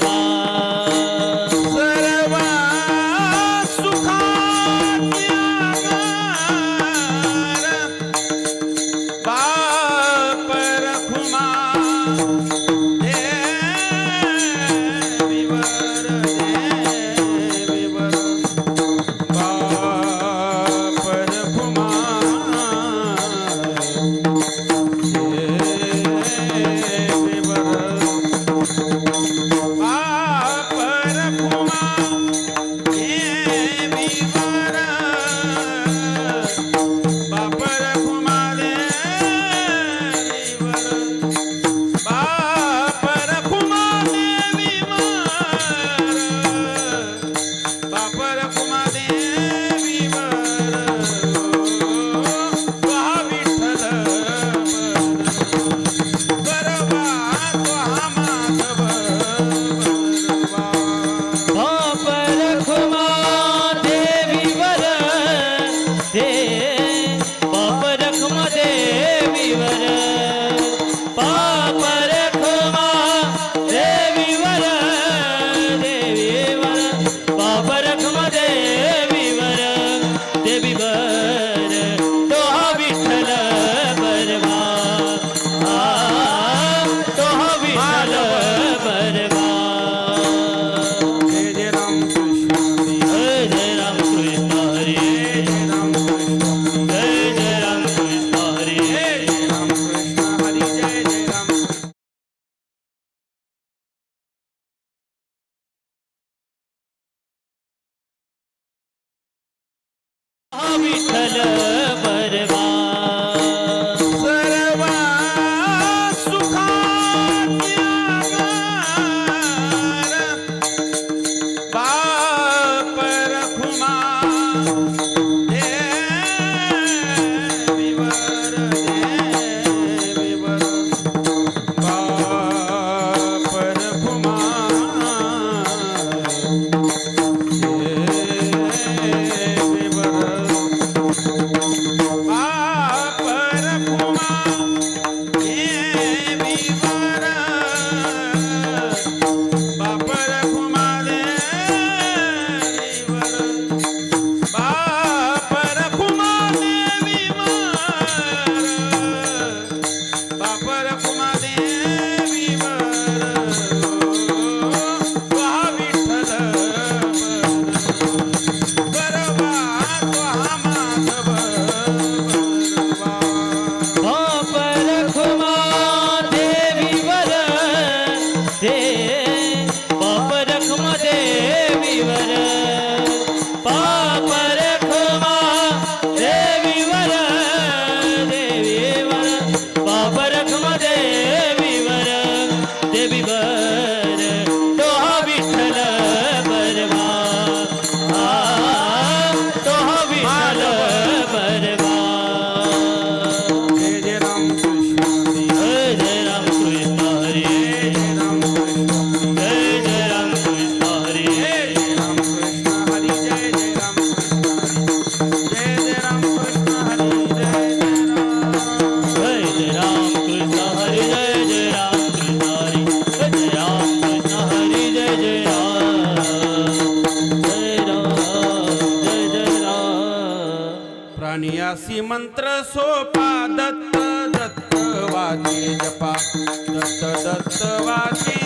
Bye. असी मंत्र सोपा दत्त दत्तवादी जपा. दत्त दत्तवादी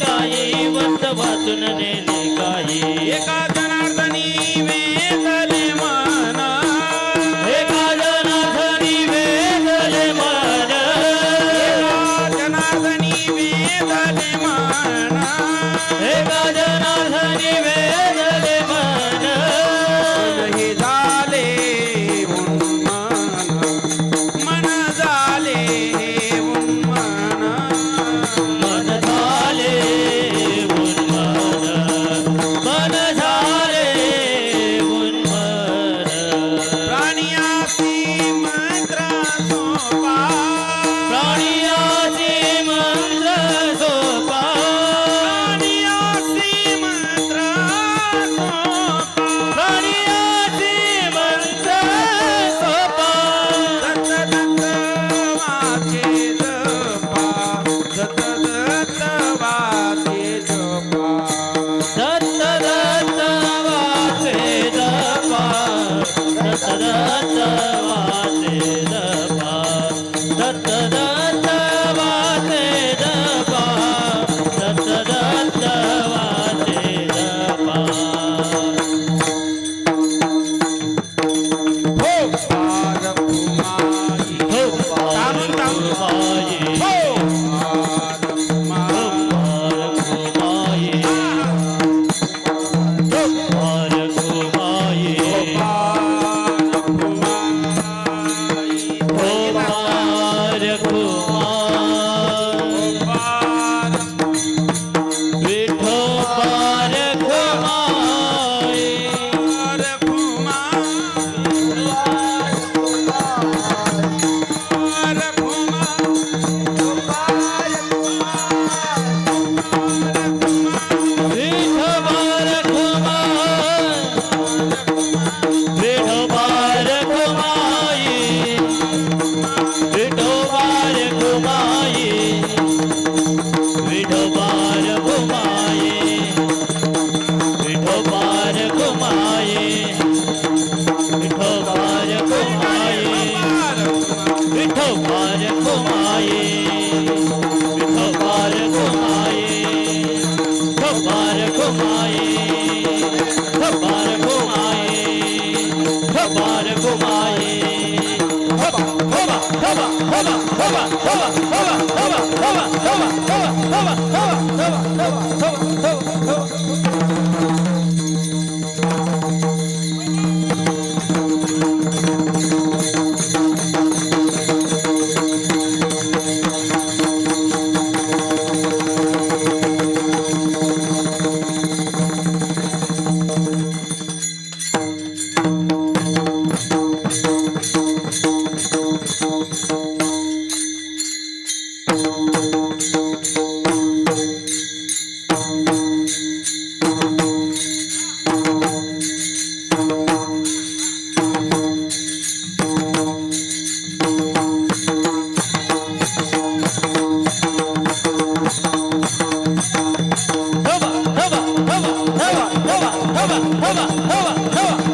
काय वर्तवत Toma, toma, toma, toma, toma, toma, toma, toma, toma, toma, toma, toma, toma. Hava, hava, hava, hava.